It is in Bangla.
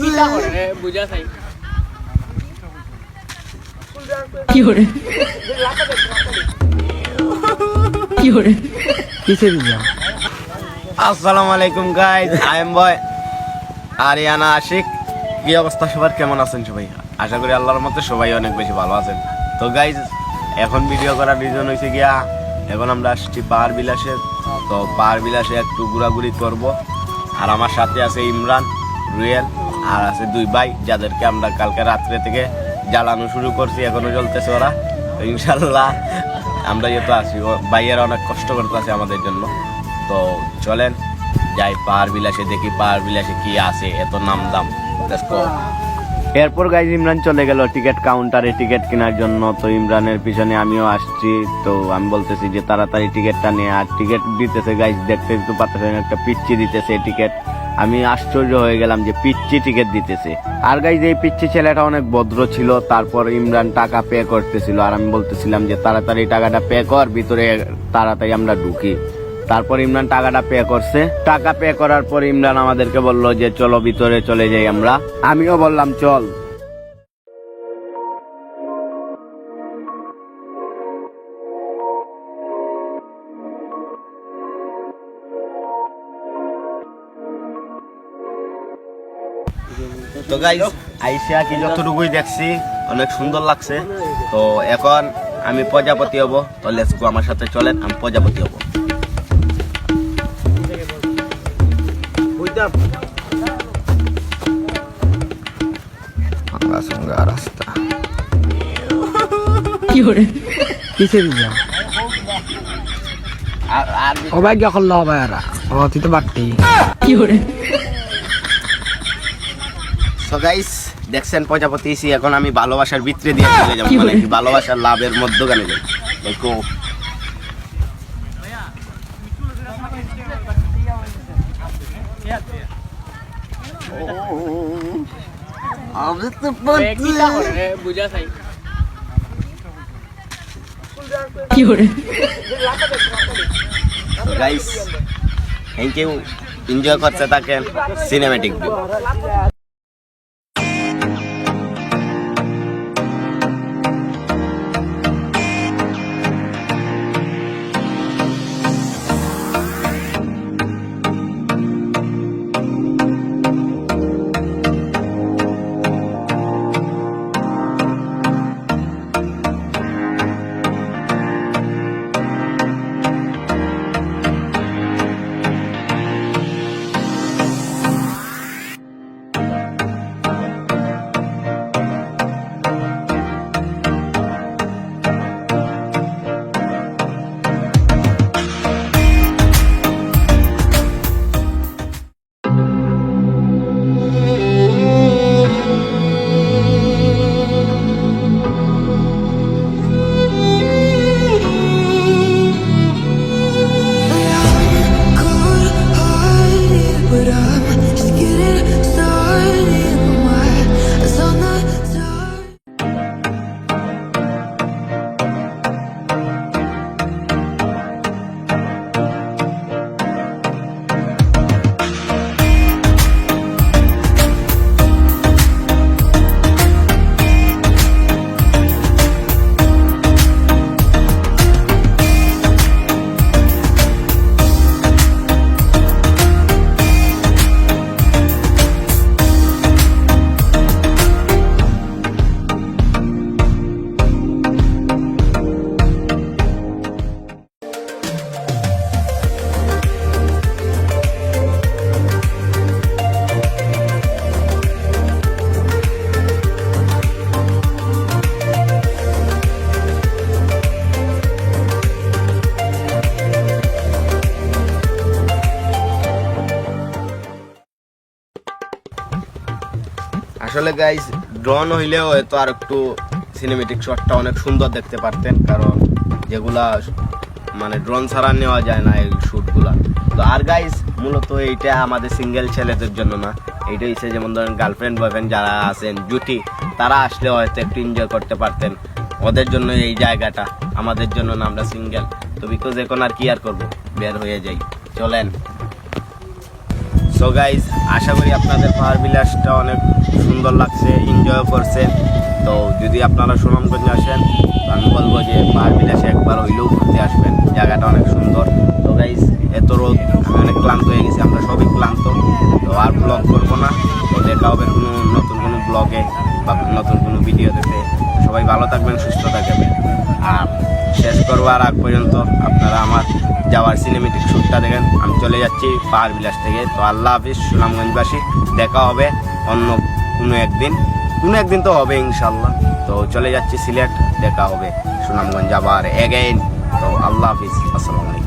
কিটা করে? রে বুঝা চাই আসসালামু আলাইকুম guys I am boy Ariana Ashiq. কি অবস্থা সবার? কেমন আছেন সবাই? আশা করি আল্লাহর মতে সবাই অনেক বেশি ভালো আছেন। তো গাইজ এখন ভিডিও করার রিজন হয়েছে গিয়া এখন আমরা আসছি পাহাড় বিলাসের। তো পাহাড় বিলাসে একটু ঘোরাঘুরি করব। আর আমার সাথে আছে ইমরান। রুয়েল আর আছে দুই ভাই যাদেরকে আমরা কালকে রাত্রে থেকে জ্বালানো শুরু করছি, এখনও চলতেছে ওরা। তো ইনশাল্লাহ আমরা যেহেতু আছি, ও ভাইয়েরা অনেক কষ্ট করতে আছে আমাদের জন্য। তো চলেন, যাই পাহাড় বিলাসে দেখি, পাহাড় বিলাসে কি আছে, এত নাম দাম। এরপর গাইজ ইমরান চলে গেল টিকিট কাউন্টারে টিকিট কেনার জন্য। তো ইমরানের পিছনে আমিও আসছি। তো আমি বলতেছি যে তাড়াতাড়ি টিকিটটা নিয়ে আর টিকিট দিতেছে গাইজ দেখতে তো পাচ্ছেন একটা পিচ্ছি দিতেছে টিকিট। আমি আশ্চর্য হয়ে গেলাম যে পিচ্ছি টিকিট দিতেছে। আর গাইজ এই পিচ্ছি ছেলেটা অনেক ভদ্র ছিল, তারপর ইমরান টাকা পে করতেছিল, আর আমি বলতেছিলাম যে তাড়াতাড়ি টাকাটা পে কর, ভিতরে তাড়াতাড়ি আমরা ঢুকি। তারপর ইমরান টাকাটা পে করছে। টাকা পে করার পর ইমরান আমাদেরকে বলল যে, চলো ভিতরে চলে যাই আমরা। আমিও বললাম, চল। তো গাইস আইসা কি যতটুকুই দেখছি অনেক সুন্দর লাগছে। তো এখন আমি প্রজাপতি হব তো লেটস গো আমার সাথে চলেন আমি প্রজাপতি হব। রাস্তা। কিসে দিছা আর আর সবাই গিয়া করল হবে ও তুই তো বাড়তি। সো গাইস দেখছেন প্রজাপতি এসি এখন আমি ভালোবাসার ভিতরে দিয়ে চলে যাব। মানে কি ভালোবাসার লাভের মধ্যখানে যাই দেখো। আমি তো গাইস থ্যাংক ইউ এনজয় করতে থাকেন সিনেমেটিক আসলে গাইস ড্রোন হইলেও হয়তো আর একটু সিনেমেটিক শটটা অনেক সুন্দর দেখতে পারতেন, কারণ যেগুলা মানে ড্রোন ছাড়া নেওয়া যায় না এই শ্যুটগুলা তো আর গাইস মূলত এইটা আমাদের সিঙ্গেল ছেলেদের জন্য না। এইটা হচ্ছে যেমন ধরেন গার্লফ্রেন্ড বয়ফ্রেন্ড যারা আছেন, জুটি, তারা আসলে হয়তো একটু এনজয় করতে পারতেন। ওদের জন্য এই জায়গাটা, আমাদের জন্য না, আমরা সিঙ্গেল তো বিকজ এখন আর কি আর করব? বের হয়ে যাই। চলেন। তো গাইজ আশা করি আপনাদের পাহাড় বিলাসটা অনেক সুন্দর লাগছে এনজয় করছে। তো যদি আপনারা সুনামগঞ্জে আসেন, আমি বলব যে পাহাড় বিলাসে একবার হইলেও ঘুরতে আসবেন। জায়গাটা অনেক সুন্দর। তো গাইজ এত রোদ, আমি অনেক ক্লান্ত হয়ে গেছি, আমরা সবই ক্লান্ত। তো আর ব্লগ করব না। তো দেখা হবে কোনো নতুন কোনো ব্লগে বা নতুন কোনো ভিডিও দেখে সবাই ভালো থাকবেন, সুস্থ থাকবেন। আর শেষ করবার আগ পর্যন্ত আপনারা আমার যাওয়ার সিনেমেটিক শ্যুটটা দেখেন। আমি চলে যাচ্ছি পাহাড় বিলাস থেকে। তো আল্লাহ হাফিজ, সুনামগঞ্জবাসী, দেখা হবে অন্য কোনো একদিন। কোনো একদিন তো হবে ইনশাল্লাহ তো চলে যাচ্ছি সিলেক্ট দেখা হবে সুনামগঞ্জ আবার এগেইন তো আল্লাহ হাফিজ, আসসালামু আলাইকুম।